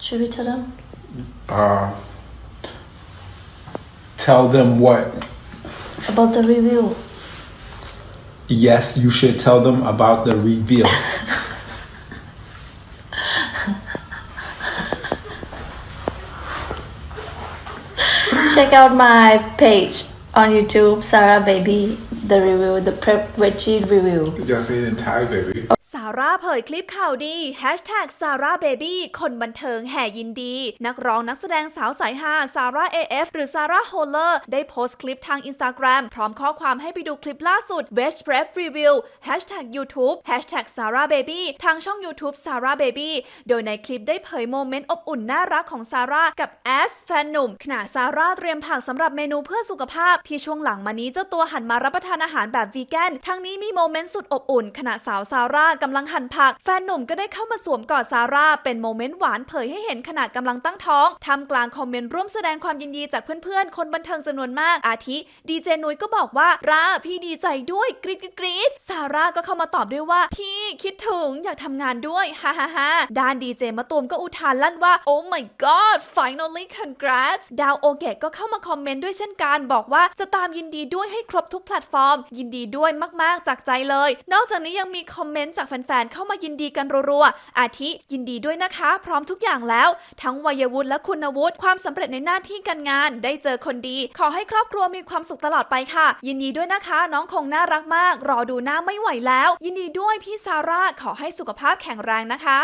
Should we tell them Uh, tell them what? about the review? Yes, you should tell them about the reveal. Check out my page on YouTube, Sarah Baby, the review, the prep veggie review. You just say it in Thai, baby. ซาร่าเผยคลิปข่าวดี Hashtag ซาร่าเบบี้คนบันเทิงแห่ยินดี นักร้องนักแสดงสาวสายฮาซาร่า AF หรือซาร่าโฮเลอร์ได้โพสต์คลิปทาง Instagram พร้อมข้อความให้ไปดูคลิปล่าสุด Veg Prep Review Hashtag YouTube Hashtag ซาร่าเบบี้ทางช่อง YouTube ซาร่าเบบี้โดยในคลิปได้เผยโมเมนต์อบอุ่นน่ารักของซาร่ากับแอสแฟนหนุ่มขณะซาร่าเตรียมผักสำหรับเมนูเพื่อสุขภาพที่ช่วงหลังมานี้เจ้าตัวหันมารับประทานอาหารแบบวีแกนทั้งนี้มีโมเมนต์สุดอบอุ่นขณะสาวซาร่ากำลังหั่นผัก แฟนหนุ่มก็ได้เข้ามาสวมกอดซาร่า เป็นโมเมนต์หวานเผยให้เห็นขณะกำลังตั้งท้องทำกลางคอมเมนต์ร่วมแสดงความยินดีจากเพื่อนๆ คนบันเทิงจำนวนมาก อาทิ ดีเจนุ้ยก็บอกว่าร่าพี่ดีใจด้วยกรี๊ดกรี๊ดซาร่าก็เข้ามาตอบด้วยว่าพี่ คิดถึงอยากทำงานด้วยฮ่าฮ่าฮ่าด้านดีเจมะตูมก็อุทานลั่นว่า oh my god finally congrats ดาวโอเกะก็เข้ามาคอมเมนต์ด้วยเช่นกัน บอกว่าจะตามยินดีด้วยให้ครบทุกแพลตฟอร์ม ยินดีด้วยมาก ๆ จากใจเลย นอกจากนี้ยังมีคอมเมนต์จากแฟน ๆ เข้ามายินดีกันรัวๆ อาทิยินดีด้วยนะคะ พร้อมทุกอย่างแล้ว ทั้งวัยวุฒิและคุณวุฒิความสำเร็จในหน้าที่การงาน ได้เจอคนดี ขอให้ครอบครัวมีความสุขตลอดไปค่ะ ยินดีด้วยนะคะ น้องคงน่ารักมาก รอดูหน้าไม่ไหวแล้ว ยินดีด้วยพี่ซาวร่าขอให้สุขภาพแข็งแรงนะคะ